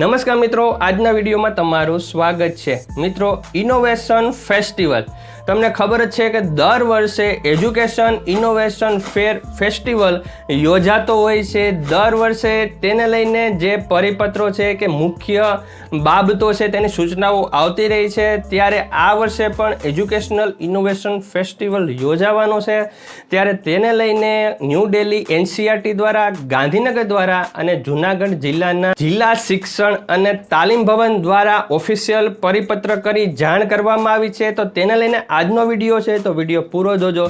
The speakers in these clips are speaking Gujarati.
નમસ્કાર મિત્રો, આજના વિડીયોમાં તમારું સ્વાગત છે. મિત્રો ઇનોવેશન ફેસ્ટિવલ તમને ખબર જ છે કે દર વર્ષે એજ્યુકેશન ઇનોવેશન ફેર ફેસ્ટિવલ યોજાતો હોય છે. દર વર્ષે તેને લઈને જે પરિપત્રો છે કે મુખ્ય બાબતો છે તેની સૂચનાઓ આવતી રહી છે. ત્યારે આ વર્ષે પણ એજ્યુકેશનલ ઇનોવેશન ફેસ્ટિવલ યોજાવાનો છે. ત્યારે તેને લઈને ન્યૂ દિલ્હી એનસીઆરટી દ્વારા, ગાંધીનગર દ્વારા અને જૂનાગઢ જિલ્લાના જિલ્લા શિક્ષણ અને તાલીમ ભવન દ્વારા ઓફિશિયલ પરિપત્ર કરી જાણ કરવામાં આવી છે, તો તેને લઈને આજનો વીડિયો છે, તો વીડિયો પૂરો જોજો.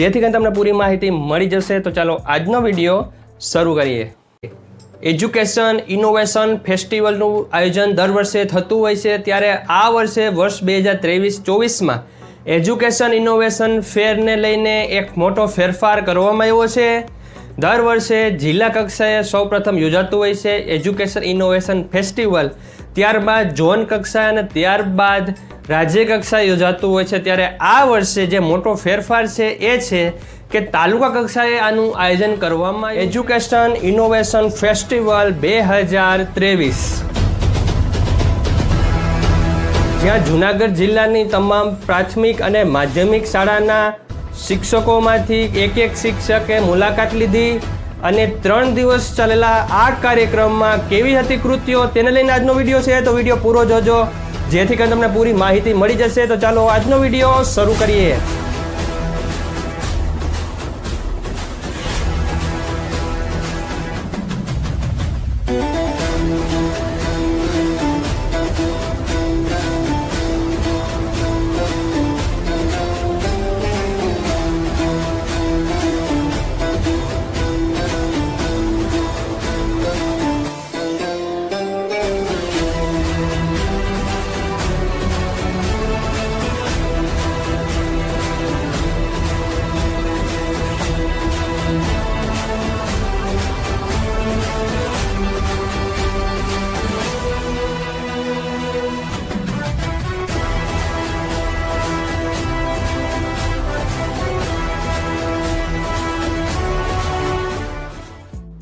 જેથી કરીને તમને પૂરી માહિતી મળી જશે. તો ચાલો આજનો વીડિયો શરૂ કરીએ. એજ્યુકેશન ઇનોવેશન ફેસ્ટિવલનું આયોજન દર વર્ષે થતું હોય છે, ત્યારે આ વર્ષે વર્ષ બે હજાર ત્રેવીસ ચોવીસમાં એજ્યુકેશન ઇનોવેશન ફેરને લઈને એક મોટો ફેરફાર કરવામાં આવ્યો છે. દર વર્ષે જિલ્લા કક્ષાએ સૌપ્રથમ યોજાતું હોય છે એજ્યુકેશન ઇનોવેશન ફેસ્ટિવલ ત્યારબાદ ઝોન કક્ષાએ અને ત્યારબાદ રાજ્ય કક્ષાએ યોજાતું હોય છે. ત્યારે આ વર્ષે જે મોટો ફેરફાર છે એ છે કે તાલુકા કક્ષાએ આનું આયોજન કરવામાં એજ્યુકેશન ઇનોવેશન ફેસ્ટિવલ બે હજાર ત્રેવીસ. જ્યાં જુનાગઢ જિલ્લાની તમામ પ્રાથમિક અને માધ્યમિક શાળાના શિક્ષકોમાંથી એક એક શિક્ષકે મુલાકાત લીધી અને ત્રણ દિવસ ચાલેલા આ કાર્યક્રમમાં કેવી હતી કૃતિઓ તેને લઈને આજનો વીડિયો છે, તો વીડિયો પૂરો જોજો. જેથી કરીને તમને પૂરી માહિતી મળી જશે. તો ચાલો આજનો વીડિયો શરૂ કરીએ.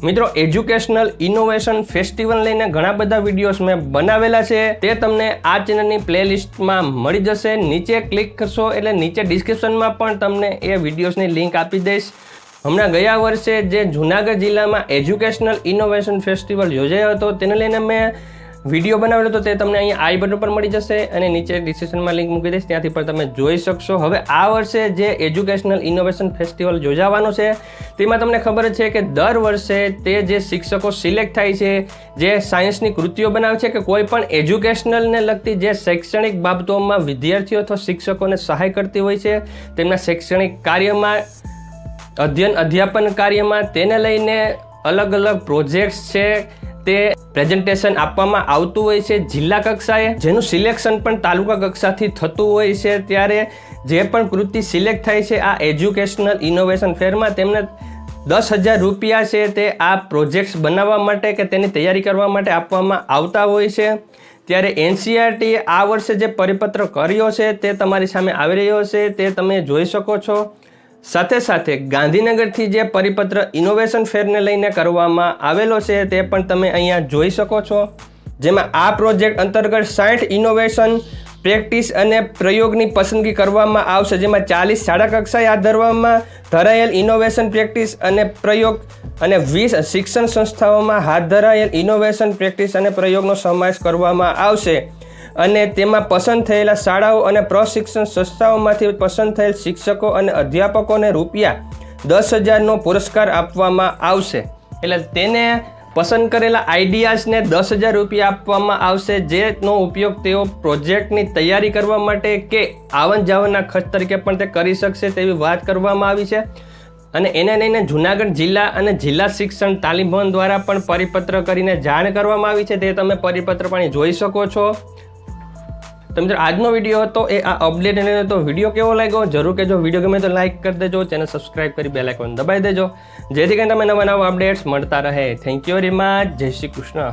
મિત્રો એજ્યુકેશનલ ઇનોવેશન ફેસ્ટિવલ લઈને ઘણા બધા વિડીયોઝ મેં બનાવેલા છે. તે તમને આ ચેનલની પ્લેલિસ્ટમાં મળી જશે. નીચે ક્લિક કરશો એટલે નીચે ડિસ્ક્રિપ્શનમાં પણ તમને એ વિડીયોઝની લિંક આપી દઈશ. હમણાં ગયા વર્ષે જે જુનાગઢ જિલ્લામાં એજ્યુકેશનલ ઇનોવેશન ફેસ્ટિવલ યોજાયો હતો, તેને લઈને મેં વીડિયો બનાવેલો તો તે તમને અહીંયા આઈ બટન પર મળી જશે અને નીચે ડિસ્ક્રિપ્શનમાં લિંક મૂકી દઈશ, ત્યાંથી પણ તમે જોઈ શકશો. હવે આ વર્ષે જે એજ્યુકેશનલ ઇનોવેશન ફેસ્ટિવલ યોજાવાનો છે, તેમાં તમને ખબર છે કે દર વર્ષે તે જે શિક્ષકો સિલેક્ટ થાય છે, જે સાયન્સની કૃતિઓ બનાવે છે કે કોઈ પણ એજ્યુકેશનલને લગતી જે શૈક્ષણિક બાબતોમાં વિદ્યાર્થીઓ અથવા શિક્ષકોને સહાય કરતી હોય છે, તેમના શૈક્ષણિક કાર્યમાં, અધ્યયન અધ્યાપન કાર્યમાં તેને લઈને અલગ અલગ પ્રોજેક્ટ્સ છે, તે પ્રેઝન્ટેશન આપવામાં આવતું હોય છે જિલ્લા કક્ષાએ, જેનું સિલેક્શન પણ તાલુકા કક્ષાથી થતું હોય છે ત્યારે જે પણ કૃતિ સિલેક્ટ થાય છે આ એજ્યુકેશનલ ઇનોવેશન ફેરમાં તેમને દસ હજાર રૂપિયા છે તે આ પ્રોજેક્ટ્સ બનાવવા માટે કે તેની તૈયારી કરવા માટે આપવામાં આવતા હોય છે. ત્યારે એનસીઆરટીએ આ વર્ષે જે પરિપત્ર કર્યો છે તે તમારી સામે આવી રહ્યો છે તે તમે જોઈ શકો છો. સાથે સાથે ગાંધીનગરથી જે પરિપત્ર ઇનોવેશન ફેરને લઈને કરવામાં આવેલો છે તે પણ તમે અહીંયા જોઈ શકો છો. જેમાં આ પ્રોજેક્ટ અંતર્ગત સાઠ ઇનોવેશન પ્રેક્ટિસ અને પ્રયોગની પસંદગી કરવામાં આવશે. જેમાં ચાલીસ શાળા કક્ષાએ હાથ ધરવામાં ધરાયેલ ઇનોવેશન પ્રેક્ટિસ અને પ્રયોગ અને વીસ શિક્ષણ સંસ્થાઓમાં હાથ ધરાયેલ ઇનોવેશન પ્રેક્ટિસ અને પ્રયોગનો સમાવેશ કરવામાં આવશે. અને તેમાં પસંદ થયેલા શાળાઓ અને પ્રશિક્ષણ સંસ્થાઓમાંથી પસંદ થયેલ શિક્ષકો અને અધ્યાપકોને રૂપિયા દસ હજારનો પુરસ્કાર આપવામાં આવશે. એટલે તેને પસંદ કરેલા આઈડિયાઝને દસ હજાર રૂપિયા આપવામાં આવશે, જેનો ઉપયોગ તેઓ પ્રોજેક્ટની તૈયારી કરવા માટે કે આવન જાવનના ખર્ચ તરીકે પણ તે કરી શકશે તેવી વાત કરવામાં આવી છે. અને એને લઈને જુનાગઢ જિલ્લા અને જિલ્લા શિક્ષણ તાલીમ ભવન દ્વારા પણ પરિપત્ર કરીને જાણ કરવામાં આવી છે. તે તમે પરિપત્ર પણ જોઈ શકો છો. તો મિત્રો, આજનો વીડિયો હતો, એ આ અપડેટ એને તો વીડિયો કેવો લાગ્યો? જરૂર કહેજો. વીડિયો ગમે તો લાઇક કરી દેજો ચેનલ સબસ્ક્રાઇબ કરી બે આઇકોન દબાવી દેજો. જેથી કરીને તમે નવા નવા અપડેટ્સ મળતા રહે. થેન્ક યુ વેરી મચ જય શ્રી કૃષ્ણ.